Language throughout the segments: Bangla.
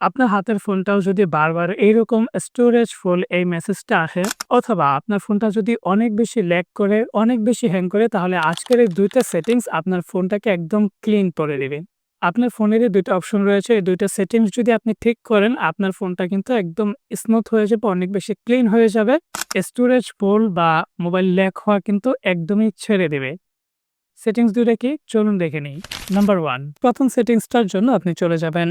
আপনার হাতের ফোনটাও যদি বারবার এইরকম স্টোরেজ ফুল এই মেসেজটা আসে অথবা আপনার ফোনটা যদি অনেক বেশি ল্যাক করে, অনেক বেশি হ্যাং করে তাহলে আজকের এই দুইটা সেটিংস আপনার ফোনটাকে একদম ক্লিন করে দিবে। আপনার ফোনেরই ২ টা অপশন রয়েছে। এই দুইটা সেটিংস যদি আপনি ঠিক করেন আপনার ফোনটা কিন্তু একদম স্মুথ হয়ে যাবে, অনেক বেশি ক্লিন হয়ে যাবে। স্টোরেজ ফুল বা মোবাইল ল্যাক হওয়া কিন্তু একদমই ছেড়ে দেবে। সেটিংস ২ টা কি? চলুন দেখে নিই। নাম্বার ওয়ান প্রথম সেটিংসটার জন্য আপনি চলে যাবেন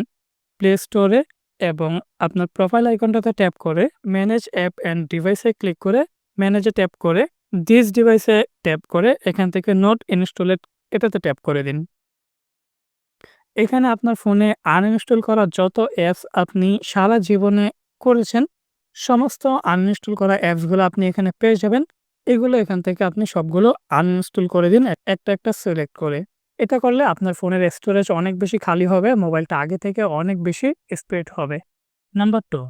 প্লে স্টোরে এবং আপনার প্রোফাইল আইকনটাতে ট্যাপ করে ম্যানেজ অ্যাপ অ্যান্ড ডিভাইসে ক্লিক করে ম্যানেজে ট্যাপ করে দিস ডিভাইসে ট্যাপ করে এখান থেকে নোট ইনস্টলেড এটাতে ট্যাপ করে দিন। এখানে আপনার ফোনে আনইনস্টল করা যত অ্যাপস আপনি সারা জীবনে করেছেন, সমস্ত আনইনস্টল করা অ্যাপসগুলো আপনি এখানে পেয়ে যাবেন। এগুলো এখান থেকে আপনি সবগুলো আনইনস্টল করে দিন একটা, একটা সিলেক্ট করে। এটা করলে আপনার ফোনের স্টোরেজ অনেক বেশি খালি হবে, মোবাইলটা আগে থেকে অনেক বেশি স্পিড হবে। নাম্বার 2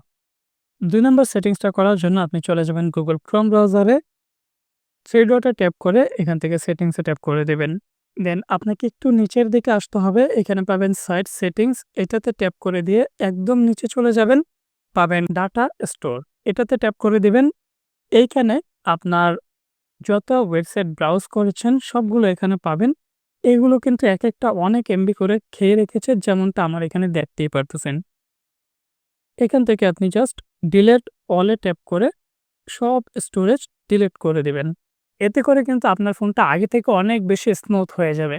২ নম্বর সেটিংসটা করার জন্য আপনি চলে যাবেন গুগল ক্রোম ব্রাউজারে। থ্রি ডটে ট্যাপ করে এখান থেকে সেটিংসে ট্যাপ করে দেবেন। দেন আপনাকে একটু নিচের দিকে আসতে হবে। এখানে পাবেন সাইট সেটিংস এটাতে ট্যাপ করে দিয়ে একদম নিচে চলে যাবেন। পাবেন ডাটা স্টোর এটাতে ট্যাপ করে দিবেন। এইখানে আপনার যত ওয়েবসাইট ব্রাউজ করেছেন সবগুলো এখানে পাবেন। এগুলো কিন্তু এক একটা অনেক এমবি করে খেয়ে রেখেছে যেমনটা আমার এখানে দেখতেই পারতেছেন। এখান থেকে আপনি জাস্ট ডিলেট অলে ট্যাপ করে সব স্টোরেজ ডিলেট করে দিবেন। এতে করে কিন্তু আপনার ফোনটা আগে থেকে অনেক বেশি স্মুথ হয়ে যাবে।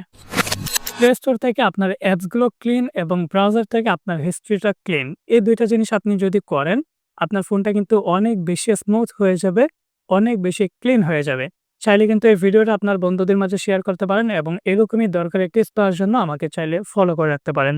প্লে স্টোর থেকে আপনার অ্যাপসগুলো ক্লিন এবং ব্রাউজার থেকে আপনার হিস্ট্রিটা ক্লিন। এই দুইটা জিনিস আপনি যদি করেন, আপনার ফোনটা কিন্তু অনেক বেশি স্মুথ হয়ে যাবে, অনেক বেশি ক্লিন হয়ে যাবে। চাইলে কিন্তু এই ভিডিওটা আপনার বন্ধুদের মাঝে শেয়ার করতে পারেন এবং এরকমই দরকার একটি পাওয়ার জন্য আমাকে চাইলে ফলো করে রাখতে পারেন।